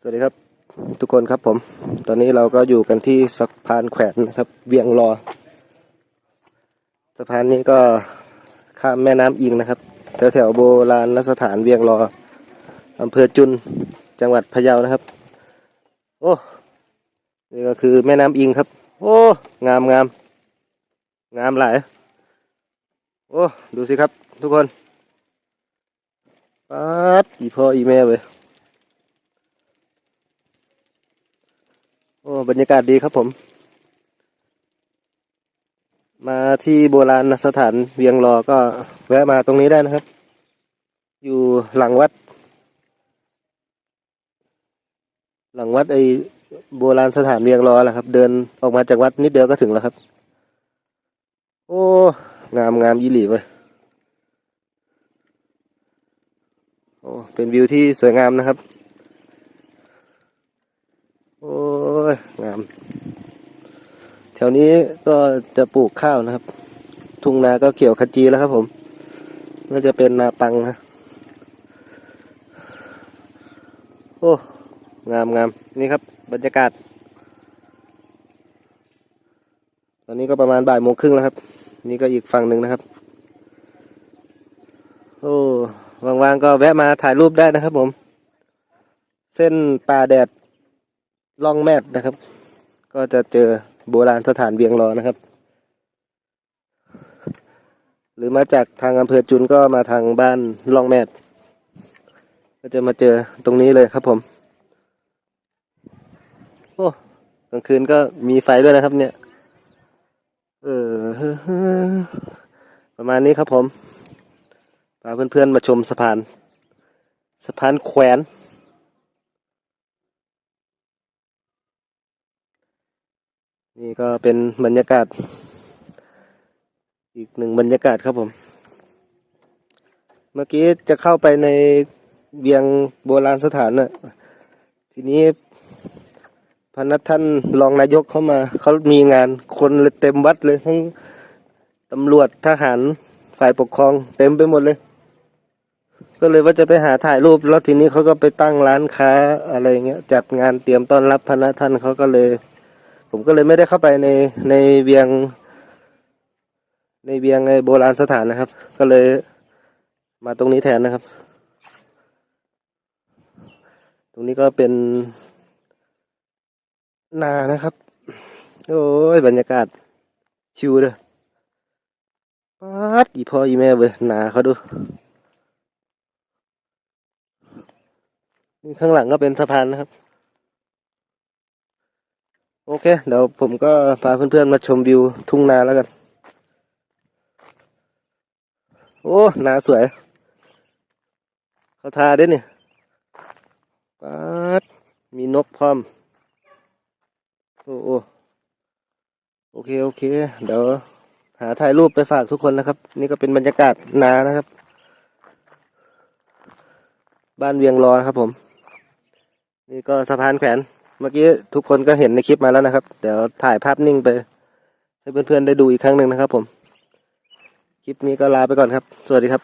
สวัสดีครับทุกคนครับผม ตอนนี้เราก็อยู่กันที่สะพานแขวนนะครับ เวียงรอสะพานนี้ก็ข้ามแม่น้ำอิงนะครับแถวแถวโบราณสถานเวียงรออำเภอจุนจังหวัดพะเยานะครับ โอ้นี่ก็คือแม่น้ำอิงครับ โอ้งามงามงามหลายโอ้ดูสิครับทุกคนปัดอีพ่ออีแม่เว้ย โอ้บรรยากาศดีครับผม มาที่โบราณสถานเวียงรอก็แวะมาตรงนี้ได้นะครับ อยู่หลังวัด หลังวัดไอโบราณสถานเวียงรอแหละครับ เดินออกมาจากวัดนิดเดียวก็ถึงแล้วครับ โอ้ งามงามยี่หลีเว้ยโอ้เป็นวิวที่สวยงามนะครับ โอ้ยงาม แถวนี้ก็จะปลูกข้าวนะครับ ทุ่งนาก็เกี่ยวขจีแล้วครับผม น่าจะเป็นนาปังนะ โอ้ งามงามนี่ครับ บรรยากาศ ตอนนี้ก็ประมาณบ่ายโมงครึ่งแล้วครับ นี่ก็อีกฝั่งหนึ่งนะครับ โอ้ว่างๆก็แวะมาถ่ายรูปได้นะครับผม เส้นป่าแดดล่องแมดนะครับ ก็จะเจอ โบราณสถานเวียงรอนะครับ หรือมาจากทางอำเภอจุนก็มาทางบ้านล่องแมดก็จะมาเจอตรงนี้เลยครับผม โอ้กลางคืนก็มีไฟด้วยนะครับ เนี่ย เออประมาณนี้ครับผมพาเพื่อนๆมาชมสะพาน สะพานแขวน นี่ก็เป็นบรรยากาศ อีกหนึ่งบรรยากาศครับผม เมื่อกี้จะเข้าไปในเวียงโบราณสถานน่ะ ทีนี้พนักท่านรองนายกเข้ามา เขามีงานคนเลยเต็มวัดเลยทั้งตำรวจทหารฝ่ายปกครอง เต็มไปหมดเลย ก็เลยว่าจะไปหาถ่ายรูป แล้วทีนี้เขาก็ไปตั้งร้านค้าอะไรเงี้ยจัดงานเตรียมต้อนรับพนักท่านเขาก็เลย ผมก็เลยไม่ได้เข้าไปในในเวียง ในเวียงไอโบราณสถานนะครับ ก็เลยมาตรงนี้แทนนะครับ ตรงนี้ก็เป็นนานะครับ โอ้ยบรรยากาศชิวเลยปัดอีพ่ออีแม่เว้ยนาเขาดู นี่ข้างหลังก็เป็นสะพานนะครับ โอเค เดี๋ยวผมก็พาเพื่อนๆมาชมวิวทุ่งนาแล้วกัน โอ้ นาสวย เขาทาด้วยนี่ปัดมีนกพร้อม โอ้โอ้โอเค โอเค เดี๋ยว หาถ่ายรูปไปฝากทุกคนนะครับ นี่ก็เป็นบรรยากาศนานะครับ บ้านเวียงรอนะครับผม นี่ก็สะพานแขวน เมื่อกี้ทุกคนก็เห็นในคลิปมาแล้วนะครับ เดี๋ยวถ่ายภาพนิ่งไป ให้เพื่อนๆได้ดูอีกครั้งหนึ่งนะครับผม คลิปนี้ก็ลาไปก่อนครับ สวัสดีครับ